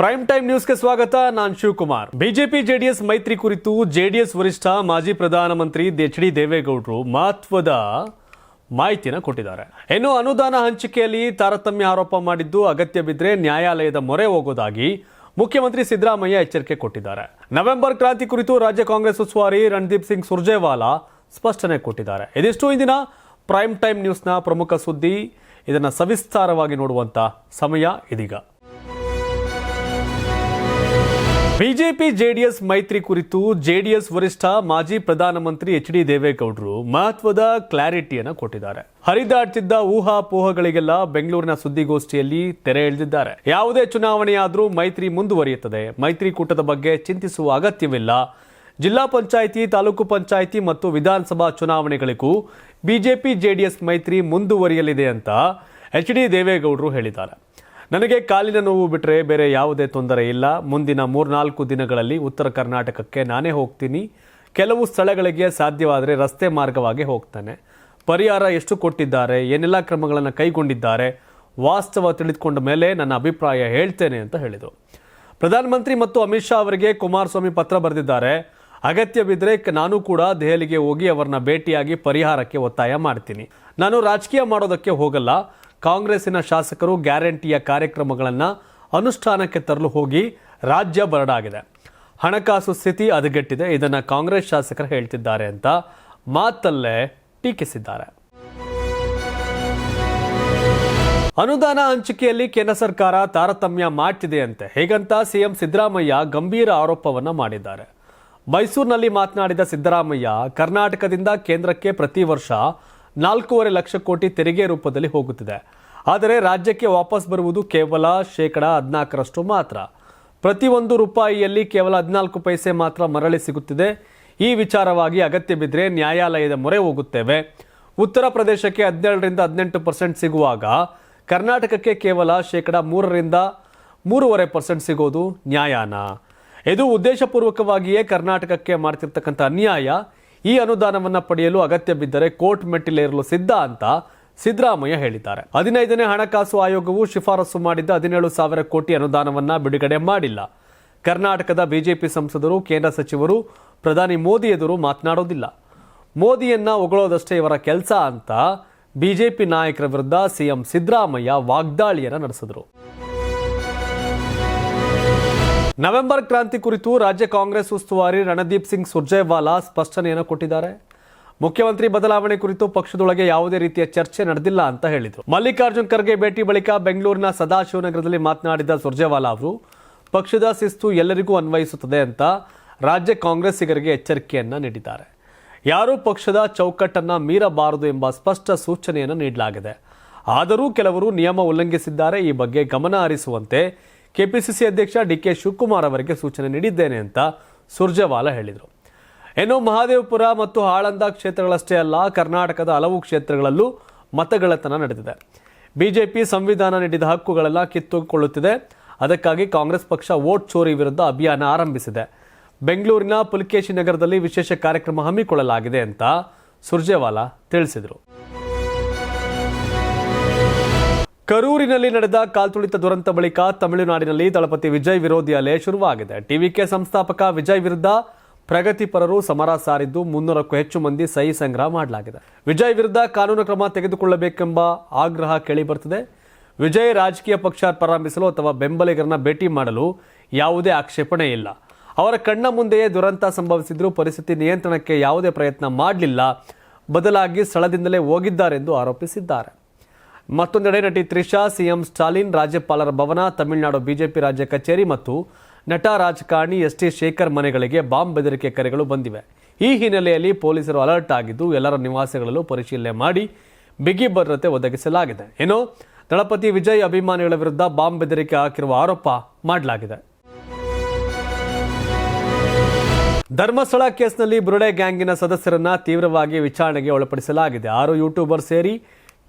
Prime time ನ್ಯೂಸ್ಗೆ ಸ್ವಾಗತ, ನಾನು ಶಿವಕುಮಾರ್. ಬಿಜೆಪಿ, ಜೆಡಿಎಸ್ ಮೈತ್ರಿ ಕುರಿತು ಜೆಡಿಎಸ್ ವರಿಷ್ಠ ಮಾಜಿ ಪ್ರಧಾನಮಂತ್ರಿ ಎಚ್ ಡಿ ದೇವೇಗೌಡರು ಮಹತ್ವದ ಮಾಹಿತಿನ ಕೊಟ್ಟಿದ್ದಾರೆ. ಇನ್ನು ಅನುದಾನ ಹಂಚಿಕೆಯಲ್ಲಿ ತಾರತಮ್ಯ ಆರೋಪ ಮಾಡಿದ್ದು ಅಗತ್ಯ ಬಿದ್ದರೆ ನ್ಯಾಯಾಲಯದ ಮೊರೆ ಹೋಗೋದಾಗಿ ಮುಖ್ಯಮಂತ್ರಿ ಸಿದ್ದರಾಮಯ್ಯ ಎಚ್ಚರಿಕೆ ಕೊಟ್ಟಿದ್ದಾರೆ. ನವೆಂಬರ್ ಕ್ರಾಂತಿ ಕುರಿತು ರಾಜ್ಯ ಕಾಂಗ್ರೆಸ್ ಉಸ್ತುವಾರಿ ರಣದೀಪ್ ಸಿಂಗ್ ಸುರ್ಜೇವಾಲಾ ಸ್ಪಷ್ಟನೆ ಕೊಟ್ಟಿದ್ದಾರೆ. ಇದಿಷ್ಟು ಇಂದಿನ ಪ್ರೈಮ್ ಟೈಮ್ ನ್ಯೂಸ್ನ ಪ್ರಮುಖ ಸುದ್ದಿ. ಇದನ್ನು ಸವಿಸ್ತಾರವಾಗಿ ನೋಡುವಂಥ ಸಮಯ ಇದೀಗ. ಬಿಜೆಪಿ ಜೆಡಿಎಸ್ ಮೈತ್ರಿ ಕುರಿತು ಜೆಡಿಎಸ್ ವರಿಷ್ಠ ಮಾಜಿ ಪ್ರಧಾನಮಂತ್ರಿ ಎಚ್ ಡಿ ದೇವೇಗೌಡರು ಮಹತ್ವದ ಕ್ಲಾರಿಟಿಯನ್ನು ಕೊಟ್ಟಿದ್ದಾರೆ. ಹರಿದಾಡ್ತಿದ್ದ ಊಹಾಪೋಹಗಳಿಗೆಲ್ಲ ಬೆಂಗಳೂರಿನ ಸುದ್ದಿಗೋಷ್ಠಿಯಲ್ಲಿ ತೆರೆ ಎಳೆದಿದ್ದಾರೆ. ಯಾವುದೇ ಚುನಾವಣೆಯಾದರೂ ಮೈತ್ರಿ ಮುಂದುವರಿಯುತ್ತದೆ. ಮೈತ್ರಿಕೂಟದ ಬಗ್ಗೆ ಚಿಂತಿಸುವ ಅಗತ್ಯವಿಲ್ಲ. ಜಿಲ್ಲಾ ಪಂಚಾಯಿತಿ, ತಾಲೂಕು ಪಂಚಾಯಿತಿ ಮತ್ತು ವಿಧಾನಸಭಾ ಚುನಾವಣೆಗಳಿಗೂ ಬಿಜೆಪಿ ಜೆಡಿಎಸ್ ಮೈತ್ರಿ ಮುಂದುವರಿಯಲಿದೆ ಅಂತ ಎಚ್ ಡಿ ದೇವೇಗೌಡರು ಹೇಳಿದ್ದಾರೆ. ನನಗೆ ಕಾಲಿನ ನೋವು ಬಿಟ್ಟರೆ ಬೇರೆ ಯಾವುದೇ ತೊಂದರೆ ಇಲ್ಲ. ಮುಂದಿನ ಮೂರ್ನಾಲ್ಕು ದಿನಗಳಲ್ಲಿ ಉತ್ತರ ಕರ್ನಾಟಕಕ್ಕೆ ನಾನೇ ಹೋಗ್ತೀನಿ. ಕೆಲವು ಸ್ಥಳಗಳಿಗೆ ಸಾಧ್ಯವಾದರೆ ರಸ್ತೆ ಮಾರ್ಗವಾಗಿ ಹೋಗ್ತಾನೆ. ಪರಿಹಾರ ಎಷ್ಟು ಕೊಟ್ಟಿದ್ದಾರೆ, ಏನೆಲ್ಲ ಕ್ರಮಗಳನ್ನು ಕೈಗೊಂಡಿದ್ದಾರೆ, ವಾಸ್ತವ ತಿಳಿದುಕೊಂಡ ಮೇಲೆ ನನ್ನ ಅಭಿಪ್ರಾಯ ಹೇಳ್ತೇನೆ ಅಂತ ಹೇಳಿದರು. ಪ್ರಧಾನಮಂತ್ರಿ ಮತ್ತು ಅಮಿತ್ ಶಾ ಅವರಿಗೆ ಕುಮಾರಸ್ವಾಮಿ ಪತ್ರ ಬರೆದಿದ್ದಾರೆ. ಅಗತ್ಯ ಬಿದ್ದರೆ ನಾನು ಕೂಡ ದೆಹಲಿಗೆ ಹೋಗಿ ಅವರನ್ನ ಭೇಟಿಯಾಗಿ ಪರಿಹಾರಕ್ಕೆ ಒತ್ತಾಯ ಮಾಡ್ತೀನಿ. ನಾನು ರಾಜಕೀಯ ಮಾಡೋದಕ್ಕೆ ಹೋಗಲ್ಲ. ಕಾಂಗ್ರೆಸ್ಸಿನ ಶಾಸಕರು ಗ್ಯಾರಂಟಿಯ ಕಾರ್ಯಕ್ರಮಗಳನ್ನು ಅನುಷ್ಠಾನಕ್ಕೆ ತರಲು ಹೋಗಿ ರಾಜ್ಯ ಬರಡಾಗಿದೆ. ಹಣಕಾಸು ಸ್ಥಿತಿ ಹದಗೆಟ್ಟಿದೆ. ಇದನ್ನು ಕಾಂಗ್ರೆಸ್ ಶಾಸಕರು ಹೇಳ್ತಿದ್ದಾರೆ ಅಂತ ಮಾತಲ್ಲೇ ಟೀಕಿಸಿದ್ದಾರೆ. ಅನುದಾನ ಹಂಚಿಕೆಯಲ್ಲಿ ಕೇಂದ್ರ ಸರ್ಕಾರ ತಾರತಮ್ಯ ಮಾಡ್ತಿದೆಯಂತೆ ಹೇಗಂತ ಸಿಎಂ ಸಿದ್ದರಾಮಯ್ಯ ಗಂಭೀರ ಆರೋಪವನ್ನ ಮಾಡಿದ್ದಾರೆ. ಮೈಸೂರಿನಲ್ಲಿ ಮಾತನಾಡಿದ ಸಿದ್ದರಾಮಯ್ಯ, ಕರ್ನಾಟಕದಿಂದ ಕೇಂದ್ರಕ್ಕೆ ಪ್ರತಿ ವರ್ಷ ನಾಲ್ಕೂವರೆ ಲಕ್ಷ ಕೋಟಿ ತೆರಿಗೆ ರೂಪದಲ್ಲಿ ಹೋಗುತ್ತಿದೆ. ಆದರೆ ರಾಜ್ಯಕ್ಕೆ ವಾಪಸ್ ಬರುವುದು ಕೇವಲ ಶೇಕಡ ಹದಿನಾಲ್ಕರಷ್ಟು ಮಾತ್ರ. ಪ್ರತಿಯೊಂದು ರೂಪಾಯಿಯಲ್ಲಿ ಕೇವಲ ಹದಿನಾಲ್ಕು ಪೈಸೆ ಮಾತ್ರ ಮರಳಿ ಸಿಗುತ್ತಿದೆ. ಈ ವಿಚಾರವಾಗಿ ಅಗತ್ಯ ಬಿದ್ದರೆ ನ್ಯಾಯಾಲಯದ ಮೊರೆ ಹೋಗುತ್ತೇವೆ. ಉತ್ತರ ಪ್ರದೇಶಕ್ಕೆ ಹದಿನೇಳರಿಂದ ಹದಿನೆಂಟು ಪರ್ಸೆಂಟ್ ಸಿಗುವಾಗ ಕರ್ನಾಟಕಕ್ಕೆ ಕೇವಲ ಶೇಕಡ ಮೂರರಿಂದ ಮೂರುವರೆ ಪರ್ಸೆಂಟ್ ಸಿಗೋದು ನ್ಯಾಯಾನ. ಇದು ಉದ್ದೇಶಪೂರ್ವಕವಾಗಿಯೇ ಕರ್ನಾಟಕಕ್ಕೆ ಮಾಡ್ತಿರ್ತಕ್ಕಂಥ ಅನ್ಯಾಯ. ಈ ಅನುದಾನವನ್ನು ಪಡೆಯಲು ಅಗತ್ಯ ಬಿದ್ದರೆ ಕೋರ್ಟ್ ಮೆಟ್ಟಿಲೇರಲು ಸಿದ್ಧ ಅಂತ ಸಿದ್ದರಾಮಯ್ಯ ಹೇಳಿದ್ದಾರೆ. ಹದಿನೈದನೇ ಹಣಕಾಸು ಆಯೋಗವು ಶಿಫಾರಸು ಮಾಡಿದ್ದ ಹದಿನೇಳು ಸಾವಿರ ಕೋಟಿ ಅನುದಾನವನ್ನ ಬಿಡುಗಡೆ ಮಾಡಿಲ್ಲ. ಕರ್ನಾಟಕದ ಬಿಜೆಪಿ ಸಂಸದರು, ಕೇಂದ್ರ ಸಚಿವರು, ಪ್ರಧಾನಿ ಮೋದಿ ಎದುರು ಮಾತನಾಡೋದಿಲ್ಲ ಮೋದಿಯನ್ನ ಹೊಗಳೋದಷ್ಟೇ ಇವರ ಕೆಲಸ ಅಂತ ಬಿಜೆಪಿ ನಾಯಕರ ವಿರುದ್ಧ ಸಿಎಂ ಸಿದ್ದರಾಮಯ್ಯ ವಾಗ್ದಾಳಿಯನ್ನು ನಡೆಸಿದರು. ನವೆಂಬರ್ ಕ್ರಾಂತಿ ಕುರಿತು ರಾಜ್ಯ ಕಾಂಗ್ರೆಸ್ ಉಸ್ತುವಾರಿ ರಣದೀಪ್ ಸಿಂಗ್ ಸುರ್ಜೇವಾಲಾ ಸ್ಪಷ್ಟನೆಯನ್ನು ಕೊಟ್ಟಿದ್ದಾರೆ. ಮುಖ್ಯಮಂತ್ರಿ ಬದಲಾವಣೆ ಕುರಿತು ಪಕ್ಷದೊಳಗೆ ಯಾವುದೇ ರೀತಿಯ ಚರ್ಚೆ ನಡೆದಿಲ್ಲ ಅಂತ ಹೇಳಿದರು. ಮಲ್ಲಿಕಾರ್ಜುನ್ ಖರ್ಗೆ ಭೇಟಿ ಬಳಿಕ ಬೆಂಗಳೂರಿನ ಸದಾಶಿವನಗರದಲ್ಲಿ ಮಾತನಾಡಿದ ಸುರ್ಜೇವಾಲಾ ಅವರು, ಪಕ್ಷದ ಶಿಸ್ತು ಎಲ್ಲರಿಗೂ ಅನ್ವಯಿಸುತ್ತದೆ ಅಂತ ರಾಜ್ಯ ಕಾಂಗ್ರೆಸ್ಸಿಗರಿಗೆ ಎಚ್ಚರಿಕೆಯನ್ನು ನೀಡಿದ್ದಾರೆ. ಯಾರೂ ಪಕ್ಷದ ಚೌಕಟ್ಟನ್ನು ಮೀರಬಾರದು ಎಂಬ ಸ್ಪಷ್ಟ ಸೂಚನೆಯನ್ನು ನೀಡಲಾಗಿದೆ. ಆದರೂ ಕೆಲವರು ನಿಯಮ ಉಲ್ಲಂಘಿಸಿದ್ದಾರೆ. ಈ ಬಗ್ಗೆ ಗಮನ ಹರಿಸುವಂತೆ ಕೆಪಿಸಿಸಿ ಅಧ್ಯಕ್ಷ ಡಿ ಕೆ ಶಿವಕುಮಾರ್ ಅವರಿಗೆ ಸೂಚನೆ ನೀಡಿದ್ದೇನೆ ಅಂತ ಸುರ್ಜೇವಾಲಾ ಹೇಳಿದರು. ಇನ್ನು ಮಹಾದೇವಪುರ ಮತ್ತು ಆಳಂದ ಕ್ಷೇತ್ರಗಳಷ್ಟೇ ಅಲ್ಲ, ಕರ್ನಾಟಕದ ಹಲವು ಕ್ಷೇತ್ರಗಳಲ್ಲೂ ಮತಗಳತನ ನಡೆದಿದೆ. ಬಿಜೆಪಿ ಸಂವಿಧಾನ ನೀಡಿದ ಹಕ್ಕುಗಳೆಲ್ಲ ಕಿತ್ತುಕೊಳ್ಳುತ್ತಿದೆ. ಅದಕ್ಕಾಗಿ ಕಾಂಗ್ರೆಸ್ ಪಕ್ಷ ವೋಟ್ ಚೋರಿ ವಿರುದ್ಧ ಅಭಿಯಾನ ಆರಂಭಿಸಿದೆ. ಬೆಂಗಳೂರಿನ ಪುಲಕೇಶಿ ನಗರದಲ್ಲಿ ವಿಶೇಷ ಕಾರ್ಯಕ್ರಮ ಹಮ್ಮಿಕೊಳ್ಳಲಾಗಿದೆ ಅಂತ ಸುರ್ಜೇವಾಲಾ ತಿಳಿಸಿದರು. ಕರೂರಿನಲ್ಲಿ ನಡೆದ ಕಾಲ್ತುಳಿತ ದುರಂತ ಬಳಿಕ ತಮಿಳುನಾಡಿನಲ್ಲಿ ದಳಪತಿ ವಿಜಯ್ ವಿರೋಧಿ ಅಲೆ ಶುರುವಾಗಿದೆ. ಟಿವಿಕೆ ಸಂಸ್ಥಾಪಕ ವಿಜಯ್ ವಿರುದ್ಧ ಪ್ರಗತಿಪರರು ಸಮರ ಸಾರಿದ್ದು ಮುನ್ನೂರಕ್ಕೂ ಹೆಚ್ಚು ಮಂದಿ ಸಹಿ ಸಂಗ್ರಹ ಮಾಡಲಾಗಿದೆ. ವಿಜಯ್ ವಿರುದ್ಧ ಕಾನೂನು ಕ್ರಮ ತೆಗೆದುಕೊಳ್ಳಬೇಕೆಂಬ ಆಗ್ರಹ ಕೇಳಿಬರುತ್ತದೆ. ವಿಜಯ್ ರಾಜಕೀಯ ಪಕ್ಷ ಪ್ರಾರಂಭಿಸಲು ಅಥವಾ ಬೆಂಬಲಿಗರನ್ನ ಭೇಟಿ ಮಾಡಲು ಯಾವುದೇ ಆಕ್ಷೇಪಣೆ ಇಲ್ಲ. ಅವರ ಕಣ್ಣ ಮುಂದೆಯೇ ದುರಂತ ಸಂಭವಿಸಿದ್ರೂ ಪರಿಸ್ಥಿತಿ ನಿಯಂತ್ರಣಕ್ಕೆ ಯಾವುದೇ ಪ್ರಯತ್ನ ಮಾಡಲಿಲ್ಲ. ಬದಲಾಗಿ ಸ್ಥಳದಿಂದಲೇ ಹೋಗಿದ್ದಾರೆಂದು ಆರೋಪಿಸಿದ್ದಾರೆ. ಮತ್ತೊಂದೆಡೆ ನಟಿ ತ್ರಿಷಾ, ಸಿಎಂ ಸ್ಟಾಲಿನ್, ರಾಜ್ಯಪಾಲರ ಭವನ, ತಮಿಳುನಾಡು ಬಿಜೆಪಿ ರಾಜ್ಯ ಕಚೇರಿ ಮತ್ತು ನಟ ರಾಜಕಾರಣಿ ಎಸ್ ಟಿ ಶೇಖರ್ ಮನೆಗಳಿಗೆ ಬಾಂಬ್ ಬೆದರಿಕೆ ಕರೆಗಳು ಬಂದಿವೆ. ಈ ಹಿನ್ನೆಲೆಯಲ್ಲಿ ಪೊಲೀಸರು ಅಲರ್ಟ್ ಆಗಿದ್ದು, ಎಲ್ಲರ ನಿವಾಸಗಳಲ್ಲೂ ಪರಿಶೀಲನೆ ಮಾಡಿ ಬಿಗಿ ಭದ್ರತೆ ಒದಗಿಸಲಾಗಿದೆ. ಇನ್ನು, ದಳಪತಿ ವಿಜಯ್ ಅಭಿಮಾನಿಗಳ ವಿರುದ್ಧ ಬಾಂಬ್ ಬೆದರಿಕೆ ಹಾಕಿರುವ ಆರೋಪ ಮಾಡಲಾಗಿದೆ. ಧರ್ಮಸ್ಥಳ ಕೇಸ್ನಲ್ಲಿ ಬುರುಡೆ ಗ್ಯಾಂಗಿನ ಸದಸ್ಯರನ್ನ ತೀವ್ರವಾಗಿ ವಿಚಾರಣೆಗೆ ಒಳಪಡಿಸಲಾಗಿದೆ. ಆರು ಯೂಟ್ಯೂಬರ್ ಸೇರಿ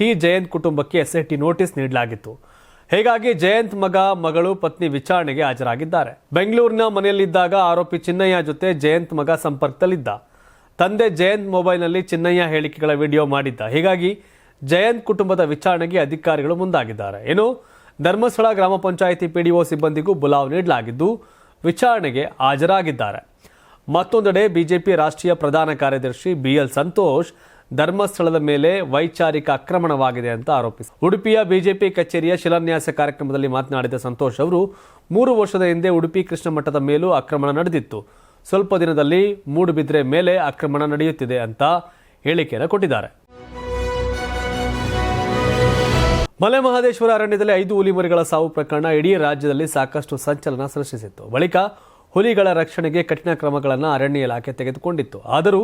ಟಿ ಜಯಂತ್ ಕುಟುಂಬಕ್ಕೆ ಎಸ್ಐಟಿ ನೋಟಿಸ್ ನೀಡಲಾಗಿತ್ತು. ಹೀಗಾಗಿ ಜಯಂತ್ ಮಗ, ಮಗಳು, ಪತ್ನಿ ವಿಚಾರಣೆಗೆ ಹಾಜರಾಗಿದ್ದಾರೆ. ಬೆಂಗಳೂರಿನ ಮನೆಯಲ್ಲಿದ್ದಾಗ ಆರೋಪಿ ಚಿನ್ನಯ್ಯ ಜೊತೆ ಜಯಂತ್ ಮಗ ಸಂಪರ್ಕದಲ್ಲಿದ್ದ. ತಂದೆ ಜಯಂತ್ ಮೊಬೈಲ್ನಲ್ಲಿ ಚಿನ್ನಯ್ಯ ಹೇಳಿಕೆಗಳ ವಿಡಿಯೋ ಮಾಡಿದ್ದ. ಹೀಗಾಗಿ ಜಯಂತ್ ಕುಟುಂಬದ ವಿಚಾರಣೆಗೆ ಅಧಿಕಾರಿಗಳು ಮುಂದಾಗಿದ್ದಾರೆ. ಏನು ಧರ್ಮಸ್ಥಳ ಗ್ರಾಮ ಪಂಚಾಯಿತಿ ಪಿಡಿಒ ಸಿಬ್ಬಂದಿಗೂ ಬುಲಾವ್ ನೀಡಲಾಗಿದ್ದು, ವಿಚಾರಣೆಗೆ ಹಾಜರಾಗಿದ್ದಾರೆ. ಮತ್ತೊಂದೆಡೆ ಬಿಜೆಪಿ ರಾಷ್ಟ್ರೀಯ ಪ್ರಧಾನ ಕಾರ್ಯದರ್ಶಿ ಬಿಎಲ್ ಸಂತೋಷ್ ಧರ್ಮಸ್ಥಳದ ಮೇಲೆ ವೈಚಾರಿಕ ಆಕ್ರಮಣವಾಗಿದೆ ಅಂತ ಆರೋಪಿಸಿದರು ಉಡುಪಿಯ ಬಿಜೆಪಿ ಕಚೇರಿಯ ಶಿಲಾನ್ಯಾಸ ಕಾರ್ಯಕ್ರಮದಲ್ಲಿ ಮಾತನಾಡಿದ ಸಂತೋಷ್ ಅವರು, ಮೂರು ವರ್ಷದ ಹಿಂದೆ ಉಡುಪಿ ಕೃಷ್ಣ ಮಠದ ಮೇಲೂ ಆಕ್ರಮಣ ನಡೆದಿತ್ತು. ಸ್ವಲ್ಪ ದಿನದಲ್ಲಿ ಮೂಡುಬಿದ್ರೆ ಮೇಲೆ ಆಕ್ರಮಣ ನಡೆಯುತ್ತಿದೆ ಅಂತ ಹೇಳಿಕೆಯನ್ನು ಕೊಟ್ಟಿದ್ದಾರೆ. ಮಲೆ ಮಹದೇಶ್ವರ ಅರಣ್ಯದಲ್ಲಿ ಐದು ಹುಲಿಮರಿಗಳ ಸಾವು ಪ್ರಕರಣ ಇಡೀ ರಾಜ್ಯದಲ್ಲಿ ಸಾಕಷ್ಟು ಸಂಚಲನ ಸೃಷ್ಟಿಸಿತ್ತು. ಬಳಿಕ ಹುಲಿಗಳ ರಕ್ಷಣೆಗೆ ಕಠಿಣ ಕ್ರಮಗಳನ್ನು ಅರಣ್ಯ ಇಲಾಖೆ ತೆಗೆದುಕೊಂಡಿತ್ತು. ಆದರೂ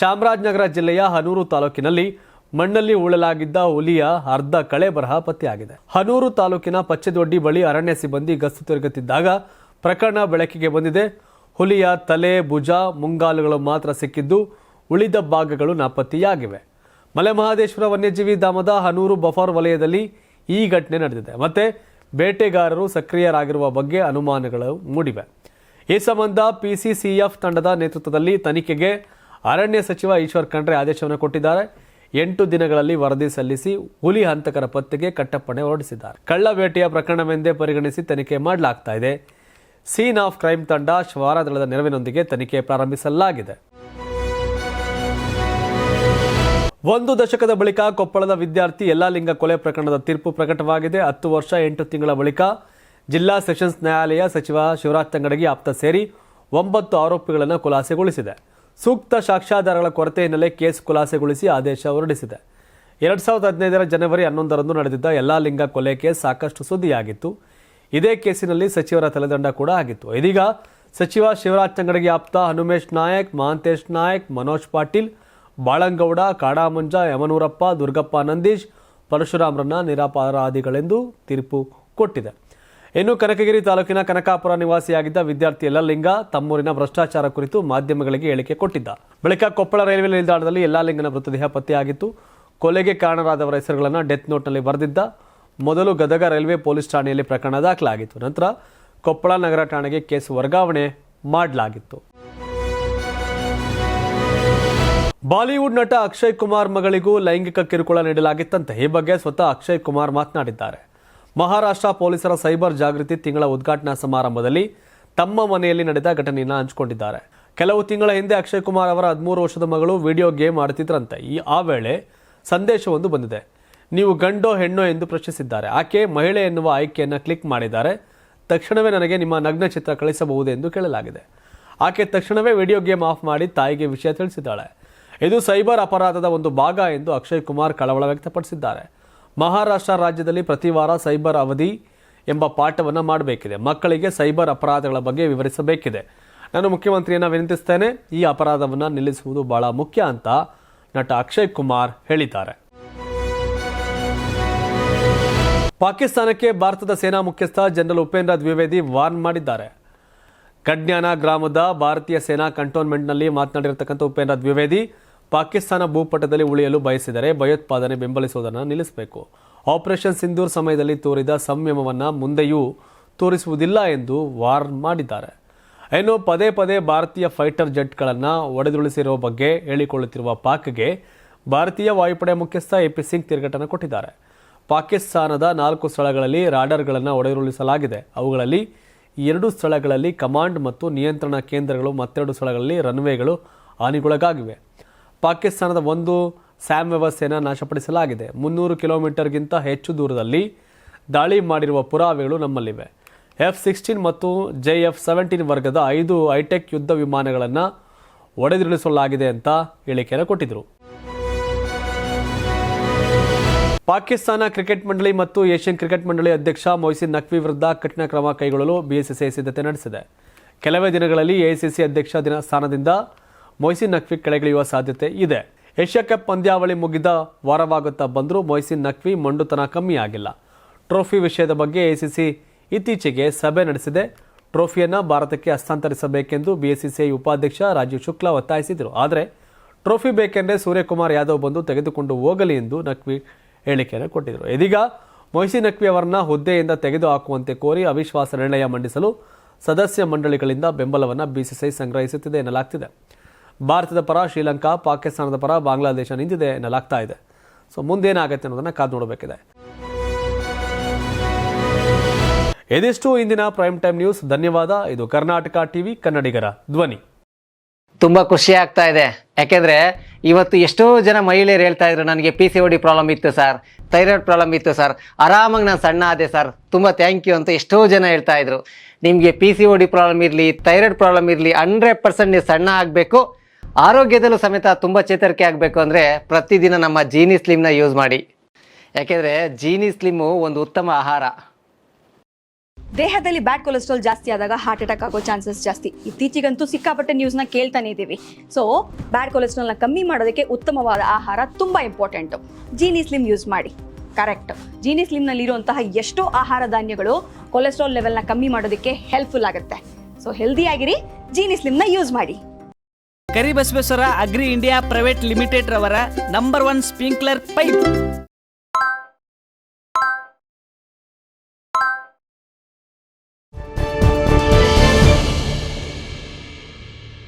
ಚಾಮರಾಜನಗರ ಜಿಲ್ಲೆಯ ಹನೂರು ತಾಲೂಕಿನಲ್ಲಿ ಮಣ್ಣಲ್ಲಿ ಉಳಲಾಗಿದ್ದ ಹುಲಿಯ ಅರ್ಧ ಕಳೆ ಬರಹ ಪತ್ತೆಯಾಗಿದೆ. ಹನೂರು ತಾಲೂಕಿನ ಪಚ್ಚೆದೊಡ್ಡಿ ಬಳಿ ಅರಣ್ಯ ಸಿಬ್ಬಂದಿ ಗಸ್ತು ತಿರುಗುತ್ತಿದ್ದಾಗ ಪ್ರಕರಣ ಬೆಳಕಿಗೆ ಬಂದಿದೆ. ಹುಲಿಯ ತಲೆ, ಭುಜ, ಮುಂಗಾಲುಗಳು ಮಾತ್ರ ಸಿಕ್ಕಿದ್ದು ಉಳಿದ ಭಾಗಗಳು ನಾಪತ್ತೆಯಾಗಿವೆ. ಮಲೆಮಹದೇಶ್ವರ ವನ್ಯಜೀವಿ ಧಾಮದ ಹನೂರು ಬಫಾರ್ ವಲಯದಲ್ಲಿ ಈ ಘಟನೆ ನಡೆದಿದೆ. ಮತ್ತೆ ಬೇಟೆಗಾರರು ಸಕ್ರಿಯರಾಗಿರುವ ಬಗ್ಗೆ ಅನುಮಾನಗಳು ಮೂಡಿವೆ. ಈ ಸಂಬಂಧ ಪಿಸಿಸಿಎಫ್ ತಂಡದ ನೇತೃತ್ವದಲ್ಲಿ ತನಿಖೆಗೆ ಅರಣ್ಯ ಸಚಿವ ಈಶ್ವರ್ ಖಂಡ್ರೆ ಆದೇಶವನ್ನು ಕೊಟ್ಟಿದ್ದಾರೆ. ಎಂಟು ದಿನಗಳಲ್ಲಿ ವರದಿ ಸಲ್ಲಿಸಿ ಹುಲಿ ಹಂತಕರ ಪತ್ತೆಗೆ ಕಟ್ಟಪ್ಪಣೆ ಹೊರಡಿಸಿದ್ದಾರೆ. ಕಳ್ಳ ಬೇಟೆಯ ಪ್ರಕರಣವೆಂದೇ ಪರಿಗಣಿಸಿ ತನಿಖೆ ಮಾಡಲಾಗ್ತಾ ಇದೆ. ಸೀನ್ ಆಫ್ ಕ್ರೈಮ್ ತಂಡ ಶ್ವಾರದಳದ ನೆರವಿನೊಂದಿಗೆ ತನಿಖೆ ಪ್ರಾರಂಭಿಸಲಾಗಿದೆ. ಒಂದು ದಶಕದ ಬಳಿಕ ಕೊಪ್ಪಳದ ವಿದ್ಯಾರ್ಥಿ ಯಲ್ಲಾಲಿಂಗ ಕೊಲೆ ಪ್ರಕರಣದ ತೀರ್ಪು ಪ್ರಕಟವಾಗಿದೆ. ಹತ್ತು ವರ್ಷ, ಎಂಟು ತಿಂಗಳ ಬಳಿಕ ಜಿಲ್ಲಾ ಸೆಷನ್ಸ್ ನ್ಯಾಯಾಲಯ ಸಚಿವ ಶಿವರಾಜ್ ತಂಗಡಗಿ ಆಪ್ತ ಸೇರಿ ಒಂಬತ್ತು ಆರೋಪಿಗಳನ್ನು ಖುಲಾಸೆಗೊಳಿಸಿದೆ. ಸೂಕ್ತ ಸಾಕ್ಷ್ಯಾಧಾರಗಳ ಕೊರತೆ ಹಿನ್ನೆಲೆ ಕೇಸ್ ಖುಲಾಸೆಗೊಳಿಸಿ ಆದೇಶ ಹೊರಡಿಸಿದೆ. ಎರಡ್ ಸಾವಿರದ ಹದಿನೈದರ ಜನವರಿ ಹನ್ನೊಂದರಂದು ನಡೆದಿದ್ದ ಯಲ್ಲಾಲಿಂಗ ಕೊಲೆ ಕೇಸ್ ಸಾಕಷ್ಟು ಸುದ್ದಿಯಾಗಿತ್ತು. ಇದೇ ಕೇಸಿನಲ್ಲಿ ಸಚಿವರ ತಲೆದಂಡ ಕೂಡ ಆಗಿತ್ತು. ಇದೀಗ ಸಚಿವ ಶಿವರಾಜ್ ತಂಗಡಗಿ ಆಪ್ತ ಹನುಮೇಶ್ ನಾಯಕ್ ಮಹಾಂತೇಶ್ ನಾಯಕ್, ಮನೋಜ್ ಪಾಟೀಲ್, ಬಾಳಂಗೌಡ, ಕಾಡಾಮುಂಜ, ಯಮನೂರಪ್ಪ, ದುರ್ಗಪ್ಪ ನಂದೀಶ್, ಪರಶುರಾಮ್ರನ್ನ ನಿರಾಪರಾಧಿಗಳೆಂದು ತೀರ್ಪು ಕೊಟ್ಟಿದೆ. ಇನ್ನು ಕನಕಗಿರಿ ತಾಲೂಕಿನ ಕನಕಾಪುರ ನಿವಾಸಿಯಾಗಿದ್ದ ವಿದ್ಯಾರ್ಥಿ ಯಲ್ಲಲಿಂಗ ತಮ್ಮೂರಿನ ಭ್ರಷ್ಟಾಚಾರ ಕುರಿತು ಮಾಧ್ಯಮಗಳಿಗೆ ಹೇಳಿಕೆ ಕೊಟ್ಟಿದ್ದ. ಬಳಿಕ ಕೊಪ್ಪಳ ರೈಲ್ವೆ ನಿಲ್ದಾಣದಲ್ಲಿ ಯಲ್ಲಾಲಿಂಗನ ಮೃತದೇಹ ಪತ್ತೆಯಾಗಿತ್ತು. ಕೊಲೆಗೆ ಕಾರಣರಾದವರ ಹೆಸರುಗಳನ್ನು ಡೆತ್ ನೋಟ್ನಲ್ಲಿ ಬರೆದಿದ್ದ. ಮೊದಲು ಗದಗ ರೈಲ್ವೆ ಪೊಲೀಸ್ ಠಾಣೆಯಲ್ಲಿ ಪ್ರಕರಣ ದಾಖಲಾಗಿತ್ತು. ನಂತರ ಕೊಪ್ಪಳ ನಗರ ಠಾಣೆಗೆ ಕೇಸ್ ವರ್ಗಾವಣೆ ಮಾಡಲಾಗಿತ್ತು. ಬಾಲಿವುಡ್ ನಟ ಅಕ್ಷಯ್ ಕುಮಾರ್ ಮಗಳಿಗೂ ಲೈಂಗಿಕ ಕಿರುಕುಳ ನೀಡಲಾಗಿತ್ತಂತೆ. ಈ ಬಗ್ಗೆ ಸ್ವತಃ ಅಕ್ಷಯ್ ಕುಮಾರ್ ಮಾತನಾಡಿದ್ದಾರೆ. ಮಹಾರಾಷ್ಟ್ರ ಪೊಲೀಸರ ಸೈಬರ್ ಜಾಗೃತಿ ತಿಂಗಳ ಉದ್ಘಾಟನಾ ಸಮಾರಂಭದಲ್ಲಿ ತಮ್ಮ ಮನೆಯಲ್ಲಿ ನಡೆದ ಘಟನೆಯನ್ನು ಹಂಚಿಕೊಂಡಿದ್ದಾರೆ. ಕೆಲವು ತಿಂಗಳ ಹಿಂದೆ ಅಕ್ಷಯ್ ಕುಮಾರ್ ಅವರ ಹದಿಮೂರು ವರ್ಷದ ಮಗಳು ವಿಡಿಯೋ ಗೇಮ್ ಆಡುತ್ತಿದ್ದರಂತೆ ಈ ಆ ವೇಳೆ ಸಂದೇಶವೊಂದು ಬಂದಿದೆ. ನೀವು ಗಂಡೋ ಹೆಣ್ಣೋ ಎಂದು ಪ್ರಶ್ನಿಸಿದ್ದಾರೆ. ಆಕೆ ಮಹಿಳೆ ಎನ್ನುವ ಆಯ್ಕೆಯನ್ನು ಕ್ಲಿಕ್ ಮಾಡಿದ್ದಾರೆ. ತಕ್ಷಣವೇ ನನಗೆ ನಿಮ್ಮ ನಗ್ನ ಚಿತ್ರ ಕಳಿಸಬಹುದು ಎಂದು ಕೇಳಲಾಗಿದೆ. ಆಕೆ ತಕ್ಷಣವೇ ವಿಡಿಯೋ ಗೇಮ್ ಆಫ್ ಮಾಡಿ ತಾಯಿಗೆ ವಿಷಯ ತಿಳಿಸಿದ್ದಾಳೆ. ಇದು ಸೈಬರ್ ಅಪರಾಧದ ಒಂದು ಭಾಗ ಎಂದು ಅಕ್ಷಯ್ ಕುಮಾರ್ ಕಳವಳ ವ್ಯಕ್ತಪಡಿಸಿದ್ದಾರೆ. ಮಹಾರಾಷ್ಟ್ರ ರಾಜ್ಯದಲ್ಲಿ ಪ್ರತಿ ವಾರ ಸೈಬರ್ ಅವಧಿ ಎಂಬ ಪಾಠವನ್ನು ಮಾಡಬೇಕಿದೆ. ಮಕ್ಕಳಿಗೆ ಸೈಬರ್ ಅಪರಾಧಗಳ ಬಗ್ಗೆ ವಿವರಿಸಬೇಕಿದೆ. ನಾನು ಮುಖ್ಯಮಂತ್ರಿಯನ್ನು ವಿನಂತಿಸ್ತೇನೆ. ಈ ಅಪರಾಧವನ್ನು ನಿಲ್ಲಿಸುವುದು ಬಹಳ ಮುಖ್ಯ ಅಂತ ನಟ ಅಕ್ಷಯ್ ಕುಮಾರ್ ಹೇಳಿದ್ದಾರೆ. ಪಾಕಿಸ್ತಾನಕ್ಕೆ ಭಾರತದ ಸೇನಾ ಮುಖ್ಯಸ್ಥ ಜನರಲ್ ಉಪೇಂದ್ರ ದ್ವಿವೇದಿ ವಾರ್ನ್ ಮಾಡಿದ್ದಾರೆ. ಕಡ್ನ್ಯಾನ ಗ್ರಾಮದ ಭಾರತೀಯ ಸೇನಾ ಕಂಟೋನ್ಮೆಂಟ್ನಲ್ಲಿ ಮಾತನಾಡಿರತಕ್ಕಂಥ ಉಪೇಂದ್ರ ದ್ವಿವೇದಿ ಪಾಕಿಸ್ತಾನ ಭೂಪಟದಲ್ಲಿ ಉಳಿಯಲು ಬಯಸಿದರೆ ಭಯೋತ್ಪಾದನೆ ಬೆಂಬಲಿಸುವುದನ್ನು ನಿಲ್ಲಿಸಬೇಕು. ಆಪರೇಷನ್ ಸಿಂಧೂರ್ ಸಮಯದಲ್ಲಿ ತೋರಿದ ಸಂಯಮವನ್ನು ಮುಂದೆಯೂ ತೋರಿಸುವುದಿಲ್ಲ ಎಂದು ವಾರ್ನ್ ಮಾಡಿದ್ದಾರೆ. ಇನ್ನು ಪದೇ ಪದೇ ಭಾರತೀಯ ಫೈಟರ್ ಜೆಟ್ಗಳನ್ನು ಒಡೆದುರುಳಿಸಿರುವ ಬಗ್ಗೆ ಹೇಳಿಕೊಳ್ಳುತ್ತಿರುವ ಪಾಕ್ಗೆ ಭಾರತೀಯ ವಾಯುಪಡೆ ಮುಖ್ಯಸ್ಥ ಎ ಪಿ ಸಿಂಗ್ ತಿರುಗಟನ ಕೊಟ್ಟಿದ್ದಾರೆ. ಪಾಕಿಸ್ತಾನದ ನಾಲ್ಕು ಸ್ಥಳಗಳಲ್ಲಿ ರಾಡರ್ಗಳನ್ನು ಒಡೆದುರುಳಿಸಲಾಗಿದೆ. ಅವುಗಳಲ್ಲಿ ಎರಡು ಸ್ಥಳಗಳಲ್ಲಿ ಕಮಾಂಡ್ ಮತ್ತು ನಿಯಂತ್ರಣ ಕೇಂದ್ರಗಳು ಮತ್ತೆರಡು ಸ್ಥಳಗಳಲ್ಲಿ ರನ್ವೇಗಳು ಹಾನಿಗೊಳಗಾಗಿವೆ. ಪಾಕಿಸ್ತಾನದ ಒಂದು ಸ್ಯಾಮ್ ವ್ಯವಸ್ಥೆಯನ್ನು ನಾಶಪಡಿಸಲಾಗಿದೆ. ಮುನ್ನೂರು ಕಿಲೋಮೀಟರ್ಗಿಂತ ಹೆಚ್ಚು ದೂರದಲ್ಲಿ ದಾಳಿ ಮಾಡಿರುವ ಪುರಾವೆಗಳು ನಮ್ಮಲ್ಲಿವೆ. ಎಫ್ ಸಿಕ್ಸ್ಟೀನ್ ಮತ್ತು ಜೆ ಎಫ್ ಸೆವೆಂಟೀನ್ ವರ್ಗದ ಐದು ಹೈಟೆಕ್ ಯುದ್ಧ ವಿಮಾನಗಳನ್ನು ಒಡೆದಿಳಿಸಲಾಗಿದೆ ಅಂತ ಹೇಳಿಕೆಯನ್ನು ಕೊಟ್ಟಿದ್ದರು ಪಾಕಿಸ್ತಾನ ಕ್ರಿಕೆಟ್ ಮಂಡಳಿ ಮತ್ತು ಏಷ್ಯನ್ ಕ್ರಿಕೆಟ್ ಮಂಡಳಿ ಅಧ್ಯಕ್ಷ ಮೊಯ್ಸಿನ್ ನಕ್ವಿ ವಿರುದ್ಧ ಕಠಿಣ ಕ್ರಮ ಕೈಗೊಳ್ಳಲು ಬಿಎಸ್ಸಿಸಿಐ ಸಿದ್ಧತೆ ನಡೆಸಿದೆ. ಕೆಲವೇ ದಿನಗಳಲ್ಲಿ ಎಐಸಿಸಿ ಅಧ್ಯಕ್ಷ ದಿನ ಸ್ಥಾನದಿಂದ ಮೊಯ್ಸಿನ್ ನಖ್ವಿ ಕೆಳಗಿಳಿಯುವ ಸಾಧ್ಯತೆ ಇದೆ. ಏಷ್ಯಾ ಕಪ್ ಪಂದ್ಯಾವಳಿ ಮುಗಿದ ವಾರವಾಗುತ್ತಾ ಬಂದರೂ ಮೊಯ್ಸಿನ್ ನಖ್ವಿ ಮಂಡುತನ ಕಮ್ಮಿಯಾಗಿಲ್ಲ. ಟ್ರೋಫಿ ವಿಷಯದ ಬಗ್ಗೆ ಎಸಿಸಿ ಇತ್ತೀಚೆಗೆ ಸಭೆ ನಡೆಸಿದೆ. ಟ್ರೋಫಿಯನ್ನು ಭಾರತಕ್ಕೆ ಹಸ್ತಾಂತರಿಸಬೇಕೆಂದು ಬಿಎಸ್ಸಿಸಿಐ ಉಪಾಧ್ಯಕ್ಷ ರಾಜೀವ್ ಶುಕ್ಲಾ ಒತ್ತಾಯಿಸಿದರು. ಆದರೆ ಟ್ರೋಫಿ ಬೇಕೆಂದರೆ ಸೂರ್ಯಕುಮಾರ್ ಯಾದವ್ ಬಂದು ತೆಗೆದುಕೊಂಡು ಹೋಗಲಿ ಎಂದು ನಕ್ವಿ ಹೇಳಿಕೆಯನ್ನು ಕೊಟ್ಟಿದ್ದರು ಇದೀಗ ಮೊಯ್ಸಿ ನಖ್ವಿ ಅವರನ್ನ ಹುದ್ದೆಯಿಂದ ತೆಗೆದುಹಾಕುವಂತೆ ಕೋರಿ ಅವಿಶ್ವಾಸ ನಿರ್ಣಯ ಮಂಡಿಸಲು ಸದಸ್ಯ ಮಂಡಳಿಗಳಿಂದ ಬೆಂಬಲವನ್ನು ಬಿಸಿಸಿಐ ಸಂಗ್ರಹಿಸುತ್ತಿದೆ ಎನ್ನಲಾಗ್ತಿದೆ. ಭಾರತದ ಪರ, ಶ್ರೀಲಂಕಾ, ಪಾಕಿಸ್ತಾನದ ಪರ, ಬಾಂಗ್ಲಾದೇಶ ನಿಂತಿದೆ ಎನ್ನಲಾಗ್ತಾ ಇದೆ. ಸೊ, ಮುಂದೇನಾಗತ್ತೆ ಅನ್ನೋದನ್ನ ಕಾದು ನೋಡಬೇಕಿದೆ. ಇದಿಷ್ಟು ಇಂದಿನ ಪ್ರೈಮ್ ಟೈಮ್ ನ್ಯೂಸ್. ಧನ್ಯವಾದ. ಇದು ಕರ್ನಾಟಕ ಟಿವಿ, ಕನ್ನಡಿಗರ ಧ್ವನಿ. ತುಂಬ ಖುಷಿ ಆಗ್ತಾ ಇದೆ. ಯಾಕೆಂದರೆ ಇವತ್ತು ಎಷ್ಟೋ ಜನ ಮಹಿಳೆಯರು ಹೇಳ್ತಾ ಇದ್ರು, ನನಗೆ P C O D problem ಇತ್ತು ಸರ್, ಥೈರಾಯ್ಡ್ ಪ್ರಾಬ್ಲಮ್ ಇತ್ತು ಸರ್, ಆರಾಮಾಗಿ ನಾನು ಸಣ್ಣ ಆದೆ ಸರ್, ತುಂಬ ಥ್ಯಾಂಕ್ ಯು ಅಂತ ಎಷ್ಟೋ ಜನ ಹೇಳ್ತಾ ಇದ್ರು. ನಿಮಗೆ P C O D problem ಇರಲಿ, ಥೈರಾಯ್ಡ್ ಪ್ರಾಬ್ಲಮ್ ಇರಲಿ ಹಂಡ್ರೆಡ್ ಪರ್ಸೆಂಟ್ ನೀವು ಸಣ್ಣ ಆಗಬೇಕು. ಆರೋಗ್ಯದಲ್ಲೂ ಸಮೇತ ತುಂಬ ಚೇತರಿಕೆ ಆಗಬೇಕು ಅಂದರೆ ಪ್ರತಿದಿನ ನಮ್ಮ ಜೀನಿ ಸ್ಲಿಮ್ನ ಯೂಸ್ ಮಾಡಿ. ಯಾಕೆಂದರೆ ಜೀನಿ ಸ್ಲಿಮ್ಮು ಒಂದು ಉತ್ತಮ ಆಹಾರ. ದೇಹದಲ್ಲಿ ಬ್ಯಾಡ್ ಕೊಲೆಸ್ಟ್ರಾಲ್ ಜಾಸ್ತಿ ಆದಾಗ ಹಾರ್ಟ್ ಅಟ್ಯಾಕ್ ಆಗೋ ಚಾನ್ಸಸ್ ಜಾಸ್ತಿ. ಇತ್ತೀಚೆಗಂತೂ ಸಿಕ್ಕಾಪಟ್ಟೆ ನ್ಯೂಸ್ನ ಕೇಳ್ತಾನೆ ಇದ್ದೀವಿ ಸೊ ಬ್ಯಾಡ್ ಕೊಲೆಸ್ಟ್ರಾಲ್ನ ಕಮ್ಮಿ ಮಾಡೋದಕ್ಕೆ ಉತ್ತಮವಾದ ಆಹಾರ ತುಂಬ ಇಂಪಾರ್ಟೆಂಟು ಜೀನಿ ಸ್ಲಿಮ್ ಯೂಸ್ ಮಾಡಿ. ಕರೆಕ್ಟ್ ಜೀನಿ ಸ್ಲಿಮ್ನಲ್ಲಿರುವಂತಹ ಎಷ್ಟೋ ಆಹಾರ ಧಾನ್ಯಗಳು ಕೊಲೆಸ್ಟ್ರಾಲ್ ಲೆವೆಲ್ನ ಕಮ್ಮಿ ಮಾಡೋದಕ್ಕೆ ಹೆಲ್ಪ್ಫುಲ್ ಆಗುತ್ತೆ. ಸೊ ಹೆಲ್ದಿ ಆಗಿರಿ ಜೀನಿ ಸ್ಲಿಮ್ನ ಯೂಸ್ ಮಾಡಿ. Karibasaveshwara agri India private limited ರವರ ನಂಬರ್ ಒನ್ ಸ್ಪ್ರಿಂಕ್ಲರ್ ಪೈಪ್.